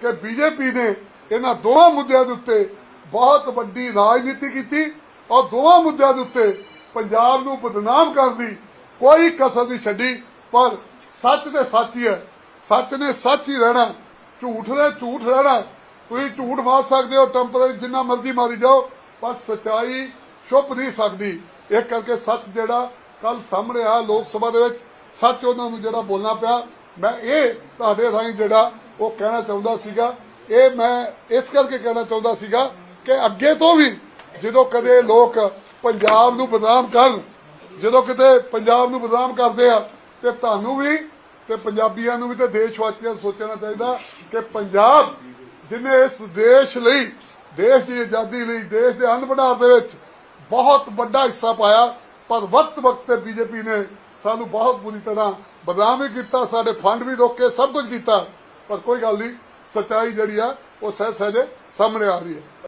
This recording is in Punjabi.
ਕਿ ਬੀਜੇਪੀ ਨੇ ਇਹਨਾਂ ਦੋਵਾਂ ਮੁੱਦਿਆਂ ਦੇ ਉੱਤੇ ਬਹੁਤ ਵੱਡੀ ਰਾਜਨੀਤੀ ਕੀਤੀ ਔਰ ਦੋਵਾਂ ਮੁੱਦਿਆਂ ਦੇ ਉੱਤੇ ਪੰਜਾਬ ਨੂੰ ਬਦਨਾਮ ਕਰਨ ਦੀ ਕੋਈ ਕਸਰ ਨਹੀਂ ਛੱਡੀ, ਪਰ ਸੱਚ ਤੇ ਸੱਚ ਹੀ ਹੈ। ਸੱਚ ਨੇ ਸੱਚ ਹੀ ਰਹਿਣਾ। ਝੂਠ ਨੇ ਝੂਠ ਰਹਿਣਾ। ਤੁਸੀਂ ਝੂਠ ਮਾਰ ਸਕਦੇ ਹੋ ਟੈਂਪਰੇਰੀ ਜਿੰਨਾ ਮਰਜ਼ੀ ਮਾਰੀ ਜਾਓ, ਪਰ ਸਚਾਈ ਛੁਪ ਨਹੀਂ ਸਕਦੀ। ਇਹ ਕਰਕੇ ਸੱਚ ਜਿਹੜਾ ਕੱਲ ਸਾਹਮਣੇ ਆਇਆ ਲੋਕ ਸਭਾ ਦੇ ਵਿੱਚ, ਸੱਚ ਉਹਨਾਂ ਨੂੰ ਜਿਹੜਾ ਬੋਲਣਾ ਪਿਆ ਮੈਂ ਇਹ ਤੁਹਾਡੇ ਰਾਹੀਂ ਜਿਹੜਾ ਉਹ ਕਹਿਣਾ ਚਾਹੁੰਦਾ ਸੀਗਾ, ਇਹ ਮੈਂ ਇਸ ਕਰਕੇ ਕਹਿਣਾ ਚਾਹੁੰਦਾ ਸੀਗਾ ਕਿ ਅੱਗੇ ਤੋਂ ਵੀ ਜਦੋਂ ਕਦੇ ਲੋਕ ਪੰਜਾਬ ਨੂੰ ਬਦਨਾਮ ਕਰਨ, ਜਦੋਂ ਕਿਤੇ ਪੰਜਾਬ ਨੂੰ ਬਦਨਾਮ ਕਰਦੇ ਆ, ਤੇ ਤੁਹਾਨੂੰ ਵੀ ਤੇ ਪੰਜਾਬੀਆਂ ਨੂੰ ਵੀ ਤੇ ਦੇਸ਼ ਵਾਸੀਆਂ ਨੂੰ ਸੋਚਣਾ ਚਾਹੀਦਾ ਕਿ ਪੰਜਾਬ ਜਿਨੇ ਇਸ ਦੇਸ਼ ਲਈ, ਦੇਸ਼ ਦੀ ਆਜ਼ਾਦੀ ਲਈ, ਦੇਸ਼ ਦੇ ਅੰਨ ਬਣਾਉਣ ਦੇ ਵਿੱਚ ਬਹੁਤ ਵੱਡਾ ਹਿੱਸਾ ਪਾਇਆ, ਪਰ ਵਕਤ ਵਕਤ ਤੇ ਬੀਜੇਪੀ ਨੇ ਸਾਨੂੰ ਬਹੁਤ ਬੁਰੀ ਤਰ੍ਹਾਂ ਬਦਨਾਮ ਵੀ ਕੀਤਾ, ਸਾਡੇ ਫੰਡ ਵੀ ਰੋਕੇ ਸਭ ਕੁਝ ਕੀਤਾ। ਪਰ ਕੋਈ ਗੱਲ ਨਹੀਂ, ਸੱਚਾਈ ਜਿਹੜੀ ਆ, ਉਹ ਸਹਿ ਸਹਿਜੇ ਸਾਹਮਣੇ ਆ ਰਹੀ ਹੈ।